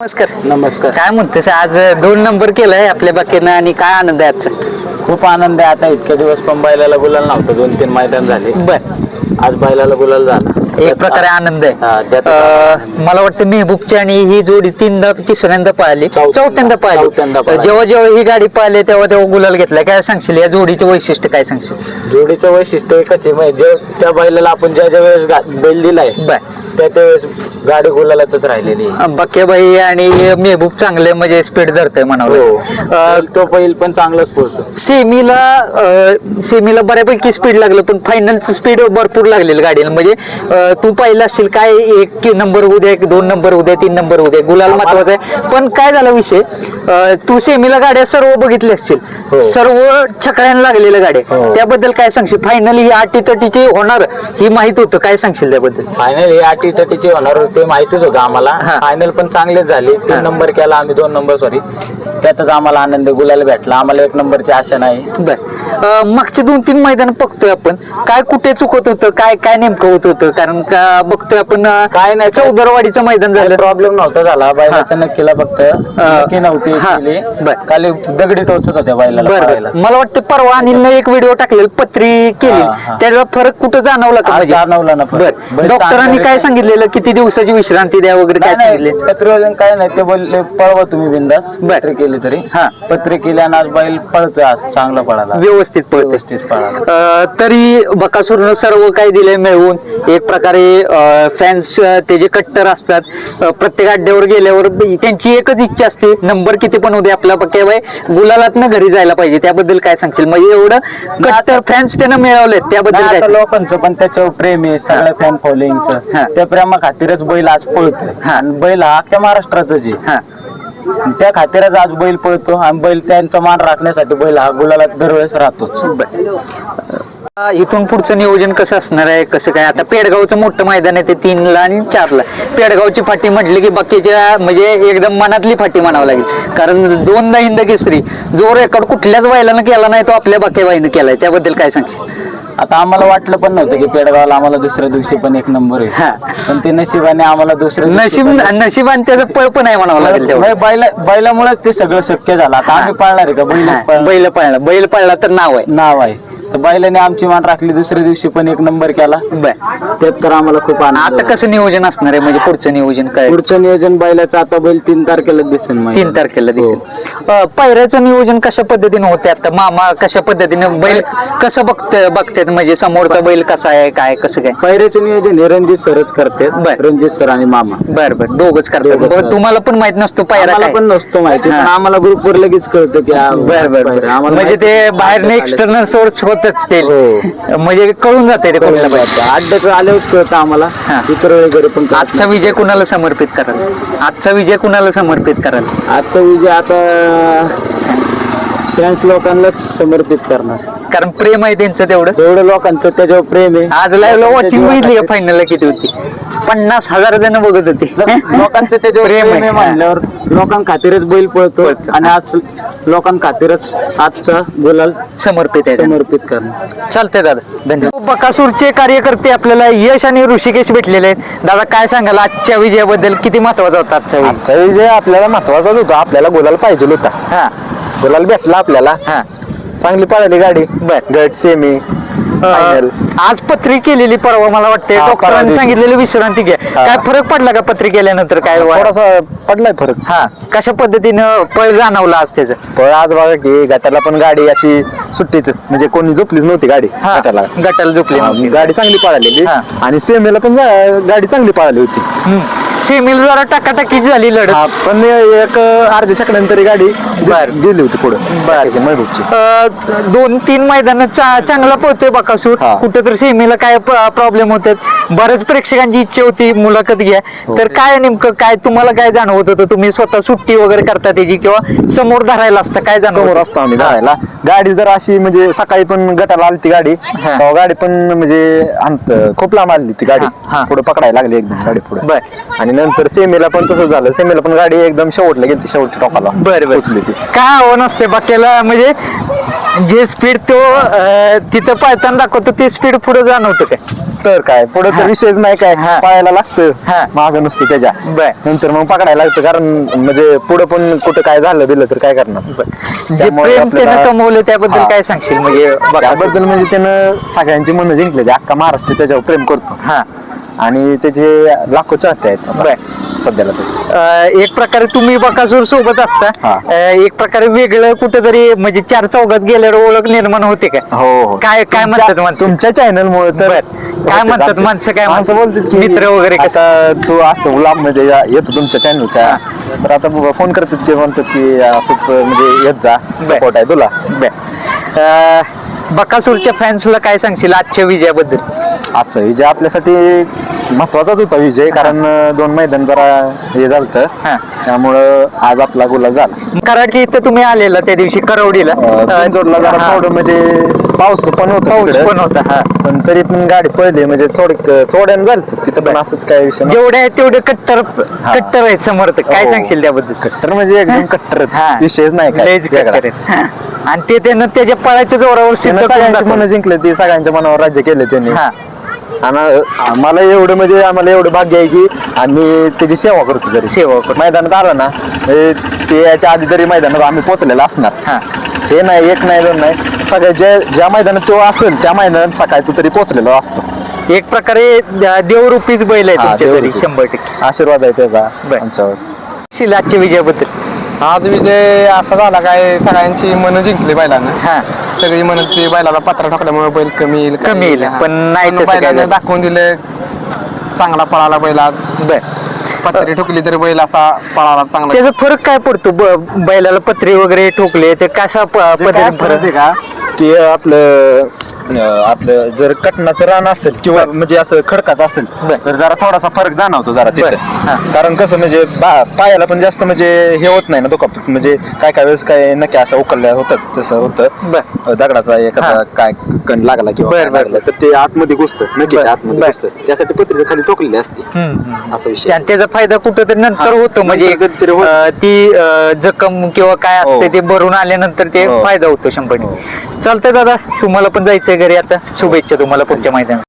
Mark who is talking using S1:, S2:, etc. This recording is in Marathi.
S1: नमस्कार.
S2: नमस्कार.
S1: काय म्हणतेस आज दोन नंबर केलाय आपल्या बाकीनं आणि काय आनंद आहे आजचा?
S2: खूप आनंद आहे. आता इतके दिवस पण बैलाला गुलाल नव्हतं. दोन तीन मैदान झाले.
S1: बर.
S2: आज बैलाला गुलाल झाला.
S1: एक प्रकारे आनंद
S2: हा,
S1: आहे
S2: त्यात-
S1: अं, मला वाटतं मेहबूबची आणि ही जोडी तीनदा तिसऱ्यांदा पाहिली
S2: चौथ्यांदा.
S1: चौथ्यांदा पाहिली
S2: चौथ्यांदा.
S1: जेव्हा जेव्हा ही गाडी पाहिली तेव्हा तेव्हा गुलाल घेतलाय काय सांगशील? या जोडीचं वैशिष्ट्य काय सांगशील?
S2: जोडीचं वैशिष्ट्य एकच आहे. म्हणजे जे त्या बैलाला आपण ज्या ज्या वेळेस गा- बैल दिलाय
S1: बर.
S2: त्या त्यावेळेस गाडी गुलालातच राहिलेली.
S1: बक्केबाई आणि मेहबूब चांगले म्हणजे स्पीड धरतय
S2: हो.
S1: म्हणावं
S2: बैल तो बैल पण चांगलाच पळतो.
S1: सेमीला सेमीला बऱ्यापैकी स्पीड लागलं पण फायनलचं स्पीड भरपूर लागलेलं गाडीला. म्हणजे तू पाहिलं असशील काय एक नंबर उद्या एक दोन नंबर उद्या तीन नंबर उद्या. गुलाल महत्त्वाचा आहे. पण काय झाला विषय? तू सेमीला गाड्या सर्व बघितल्या असतील
S2: हो.
S1: सर्व छकड्यानं लागलेल्या गाड्या.
S2: हो.
S1: त्याबद्दल काय सांगशील? फायनल ही अटी तटीची होणार ही माहीत होतं. काय सांगशील त्याबद्दल?
S2: फायनल हे अटी तटीचे होणार ते माहितीच होतं आम्हाला. फायनल पण चांगलेच झाले. तीन नंबर केला आम्ही दोन नंबर सॉरी त्यातच आम्हाला आनंद गुलाल भेटला आम्हाला एक नंबरची आशा नाही
S1: बर मागचे दोन तीन मैदान बघतोय आपण काय कुठे चुकत होतं काय काय नेमकं होत होतं कारण का बघतोय आपण
S2: काय नाही.
S1: चौदरवाडीचं मैदान झालं
S2: प्रॉब्लेम नव्हता झाला बैलाच्या नक्कीला फक्त नक्की नव्हती. केली. खाली दगडी टोचत होत्या.
S1: बर मला वाटतं परवा अनिलनं एक व्हिडिओ टाकलेला पत्री केली. त्याचा फरक कुठं जाणवला का म्हणजे?
S2: जाणवला ना
S1: डॉक्टरांनी काय. सांगितलेलं किती दिवसाची विश्रांती द्या वगैरे काय सांगितले
S2: नाही पत्रीवाल्यानं काय नाही ते बोलले पळवा तुम्ही बिंदास. पत्री केली तरी.
S1: हा.
S2: पत्री केली आणि आज बैल पळतोय आज चांगला पळाला.
S1: व्यवस्थित पळते
S2: व्यवस्थित पळाला.
S1: अं, तरी बकासूरनं सर्व काही दिले मिळवून. एक प्रकारे फॅन्स ते जे कट्टर असतात प्रत्येक अड्ड्यावर गेल्यावर त्यांची एकच इच्छा असते नंबर किती पण होते आपला केवळ गुलालातनं घरी जायला पाहिजे. त्याबद्दल काय सांगशील? म्हणजे एवढं कट्टर फॅन्स त्यानं मिळवलेत त्याबद्दल काय
S2: लोकांचं पण त्याच्यावर प्रेम आहे सगळ्या फॅन
S1: हा.
S2: त्या प्रेमा खातीरच बैल आज पळतोय.
S1: हा.
S2: आणि बैल हा अख्ख्या महाराष्ट्रातच आहे.
S1: हा.
S2: त्या खातीरच आज बैल पळतो आणि बैल त्यांचा मान राखण्यासाठी बैल हा गुलाला दरवेळेस राहतोच.
S1: इथून पुढचं नियोजन कसं असणार आहे? कसं काय? आता पेडगावचं मोठं मैदान आहे ते तीनला आणि चारला. पेडगावची फाटी म्हटली की बाकीच्या म्हणजे एकदम मनातली फाटी म्हणावं लागेल. कारण दोनदा हिंद केसरी. जो रेकॉर्ड कुठल्याच बैलानं केला नाही तो आपल्या बाकेबाईनं केलाय. त्याबद्दल काय सांगशील?
S2: आता आम्हाला वाटलं पण नव्हतं की पेडगावला आम्हाला दुसऱ्या दिवशी पण एक नंबर
S1: हा.
S2: आहे पण ते नशिबाने आम्हाला दुसऱ्या दिवशी
S1: नशीब
S2: पण-
S1: नशीब आणि त्याचं पळ पण आहे म्हणावं लागेल
S2: बैला बैलामुळेच ते सगळं शक्य झालं. आता आम्ही पाळणार आहे का?
S1: बैल पळला बैल पळला तर नाव आहे.
S2: नाव आहे. तर बैलाने आमची मान राखली दुसऱ्या दिवशी पण एक नंबर केला.
S1: बर.
S2: त्यात तर आम्हाला खूप आनंद
S1: आता
S2: झाला.
S1: कसं नियोजन असणार आहे? म्हणजे पुढचं नियोजन काय?
S2: पुढचं नियोजन बैलाचं आता बैल तीन तारखेला दिसेल
S1: तीन तारखेला
S2: हो.
S1: दिसेल. अं, पायऱ्याचं नियोजन कशा पद्धतीने होते आता? मामा कशा पद्धतीने? बैल कसं बघत बघतात म्हणजे समोरचा बैल कसा आहे काय कसं काय?
S2: पैऱ्याचं नियोजन हे रणजित सरच करते
S1: बर.
S2: रणजित सर आणि मामा.
S1: बर बर. दोघच करतात. बरं. तुम्हाला पण माहीत नसतो पायरा
S2: आम्हाला
S1: काय?
S2: पण नसतो माहिती
S1: हा.
S2: पण आम्हाला ग्रुपवर लगेच कळतं की हा,
S1: बर बर.
S2: आम्हाला
S1: म्हणजे ते
S2: माहिती-
S1: बाहेरने एक्सटर्नल सोर्स होतच ते.
S2: हो.
S1: म्हणजे कळून जाते ते कुठला पाहिजे
S2: अड्ड्यात आल्यावरच कळतं आम्हाला.
S1: हा.
S2: इतर वेळी घरी पण कळत
S1: आजचा विजय कुणाला समर्पित कराल? आजचा विजय कुणाला समर्पित कराल.
S2: आजचा विजय आता फॅन्स लोकांनाच समर्पित करणार.
S1: कारण प्रेम आहे त्यांचं तेवढं.
S2: एवढं लोकांचं त्याच्यावर प्रेम आहे.
S1: आज लाईव्हला वॉचिंग
S2: त्याच्यावर
S1: बघितली का फायनलला किती होती? पन्नास हजार जण बघत होते.
S2: लोकांचं त्याच्यावर
S1: प्रेम आहे.
S2: म्हणल्यावर लोकां खातीरच बैल पळतो. आणि आज लोकां खातीरच आजचा गुलाल
S1: समर्पित आहे.
S2: समर्पित करणार
S1: चालतंय दादा. धन्यवाद. बकासूरचे कार्यकर्ते आपल्याला यश आणि ऋषिकेश भेटलेले आहेत. दादा काय सांगाल? आजच्या विजयाबद्दल किती महत्त्वाचा होता आजचा विजय
S3: आजचा विजय आपल्याला महत्वाचाच होता. आपल्याला गुलाल पाहिजे होता.
S1: हा.
S3: गुलाल भेटला आपल्याला.
S1: हा.
S3: चांगली पळाली गाडी.
S1: बर.
S3: गट सेमी
S1: आज पत्री केलेली परवा मला वाटते
S3: हा, परवा
S1: डॉक्टरांनी
S3: दिवशी.
S1: सांगितलेली विश्रांती घ्या
S3: हा.
S1: काय फरक पडला का पत्री केल्यानंतर काय वा-
S3: थोडासा पडलाय फरक
S1: हा कशा पद्धतीनं पळ जाणवला आज त्याचं
S3: पण आज बघा की गटाला पण गाडी अशी सुट्टीच म्हणजे कोणी झोपलीच नव्हती गाडी
S1: हा
S3: गटाला
S1: गटाला झोपली
S3: हा,
S1: नव्हती.
S3: गाडी चांगली पळालेली
S1: हा.
S3: आणि सेमीला पण गाडी चांगली पळाली होती
S1: हम्म. सेमीला जरा टाकाटाकीच झाली लढत
S3: हा, पण एक अर्ध्या चकड्यानंतर गाडी
S1: बर.
S3: गेली होती पुढे. महबूबची
S1: अ, दोन तीन मैदान चांगला पळतोय बकासूर
S3: हा.
S1: कुठेतरी सेमीला काय प्रॉब्लेम होतात बऱ्याच प्रेक्षकांची इच्छा होती मुलाखत घ्या.
S3: हो.
S1: तर काय नेमकं काय तुम्हाला काय जाणवत होतं? तुम्ही स्वतः सुट्टी वगैरे करता त्याची किंवा समोर धरायला असतं काय
S3: समोर
S1: जाणवत
S3: असतो आम्ही धरायला. गाडी जर अशी म्हणजे सकाळी पण गटाला आली ती गाडी
S1: हा.
S3: तेव्हा गाडी पण म्हणजे अंत खूप लांब आली ती गाडी.
S1: हा, हा.
S3: पुढे पकडायला लागली एकदम गाडी पुढे.
S1: बर.
S3: आणि नंतर सेमीला पण तसं झालं. सेमीला पण गाडी एकदम शेवटला गेली शेवटच्या टोकाला
S1: बर बर.
S3: ती.
S1: काय आव्हान असते बाक्याला म्हणजे जे स्पीड तो अं, तिथं पळताना दाखवतो ते स्पीड पुढे जाणवतं काय
S3: तर काय पुढे. तर विषयच नाही काय
S1: हा.
S3: पायाला
S1: हा.
S3: लागतं माग नुसतं त्याच्या
S1: बर.
S3: नंतर मग पकडायला लागतं कारण म्हणजे पुढे पण कुठं काय झालं दिलं तर काय करणार
S1: जे
S3: त्यामुळे
S1: प्रेम
S3: आपल्याला-
S1: त्यानं कमवलं त्याबद्दल
S3: हा.
S1: काय सांगशील म्हणजे बघा
S3: त्याबद्दल म्हणजे त्यानं सगळ्यांची मनं जिंकले अख्खा महाराष्ट्र त्याच्यावर प्रेम करतो
S1: हा
S3: आणि त्याचे लाखो चाहते आहेत. सध्याला तर
S1: अं, एक प्रकारे तुम्ही बकासूर सोबत असता
S3: हा.
S1: अं, एक प्रकारे वेगळं कुठेतरी म्हणजे चार चौघात गेल्यावर ओळख निर्माण होते का
S3: हो हो
S1: काय काय
S3: तुमच्या-
S1: म्हणतात माणसं
S3: तुमच्या चॅनल मुळे तर
S1: बर. काय म्हणतात
S3: आमचे-
S1: माणसं काय
S3: माणसं
S1: म्हणतात?
S3: बोलतात की
S1: मित्र वगैरे कसं?
S3: आता तू असतो गुलाबमध्ये या- येतो तुमच्या चॅनलच्या तर आता फोन करतात की म्हणतात की असंच म्हणजे येत जा सपोर्ट आहे तुला
S1: बर. अं, बकासूरच्या फॅन्सला काय सांगशील आजच्या विजयाबद्दल
S3: आजचा विजय आपल्यासाठी महत्वाचाच होता विजय कारण दोन मैदान जरा हे झालत
S1: हा.
S3: त्यामुळं आज आपला गुलाब झाला
S1: कराडच्या इथं तुम्ही आलेला त्या दिवशी करवडीला
S3: अं, जोडला जरा
S1: हा.
S3: थोडं म्हणजे पाऊस पण होता
S1: पाऊस
S3: तिकडं.
S1: पण होता हा
S3: पण तरी पण गाडी पळली म्हणजे थोडी थोड्यानं झालं तिथं पण असंच काय विषय नव्हता.
S1: जेवढे आहेत तेवढे कट्टर कट्टर आहेत समर्थक काय
S3: हो.
S1: सांगशील त्याबद्दल
S3: कट्टर म्हणजे एकदम कट्टरच
S1: हा.
S3: विषयच नाही काय
S1: लयच
S3: वेगळा.
S1: कट्टर आहेत. हा. आणि ते त्यानं त्याच्या पळाच्या जोरावर सिद्ध
S3: त्यानं
S1: करून
S3: सगळ्यांची मन
S1: दाखवलं.
S3: जिंकले ते सगळ्यांच्या मनावर राज्य केले त्यांनी
S1: हा
S3: आणि आम्हाला एवढं म्हणजे आम्हाला एवढं भाग्य आहे की आम्ही त्याची सेवा करतो तरी
S1: सेवा करतो.
S3: मैदानात आलं ना म्हणजे ते याच्या आधी तरी मैदानात आम्ही पोहोचलेलो असणार.
S1: हा.
S3: हे नाही एक नाही दोन नाही. सगळ्या ज्या ज्या मैदानात तो असेल त्या मैदानात सकाळचं तरी पोहोचलेलो असतो.
S1: एक प्रकारे द- देवरूपीच बैल आहे
S3: हा, देवरूपीच.
S1: शंभर टक्के.
S3: आशीर्वाद आहे त्याचा
S1: बर.
S3: आमच्यावर.
S1: शिलाच्या विजयाबद्दल.
S4: आज विजय असा झाला काय सगळ्यांची मन जिंकली बैलानं.
S1: हा.
S4: सगळी म्हणत की बैलाला पत्रा ठोकल्यामुळे बैल कमी येईल
S1: कमी येईल,
S4: हा.
S1: पण नाही तसं काय
S4: बैलानं
S1: झालं.
S4: दाखवून दिले चांगला पळाला बैल आज.
S1: बर.
S4: पत्री ठोकली तरी बैल असा पळाला चांगला.
S1: त्याचा फरक काय पडतो ब- बैलाला पत्रे वगैरे ठोकले ते कशा प-
S3: जे काय
S1: पद्धतीने
S3: असतं
S1: फरक?
S3: माहितीये का की आपलं आपलं जर कटनाचं रान असेल किंवा म्हणजे असं खडकाचं असेल
S1: बर.
S3: तर जरा थोडासा फरक जाणवतो जरा
S1: बर. हा.
S3: तिथे कारण कसं म्हणजे बा- पायाला पण जास्त म्हणजे हे होत नाही ना दुखापत म्हणजे काय काय वेळेस काय नक्की असं उकलल्या होतात तसं होतं
S1: बर.
S3: दगडाचा
S1: हा.
S3: एखादा काय कण लागला किंवा
S1: बर,
S3: काय
S1: बर.
S3: लागलं तर ते आतमध्ये घुसतं
S1: बर,
S3: नक्कीच्या आतमध्ये
S1: बर.
S3: घुसतं त्यासाठी पत्रिका खाली टोकलेली असते. असा विषय
S1: आणि त्याचा फायदा कुठं तरी नंतर
S3: हा,
S1: होतो म्हणजे
S3: नंतर कधीतरी होतो.
S1: अं, ती अं, जखम किंवा काय असते
S3: हो.
S1: ते भरून आल्यानंतर ते
S3: हो.
S1: फायदा होतो शंभर टक्के चालतंय दादा तुम्हाला पण जायचंय घरी आता शुभेच्छा तुम्हाला पुढच्या मैदानात.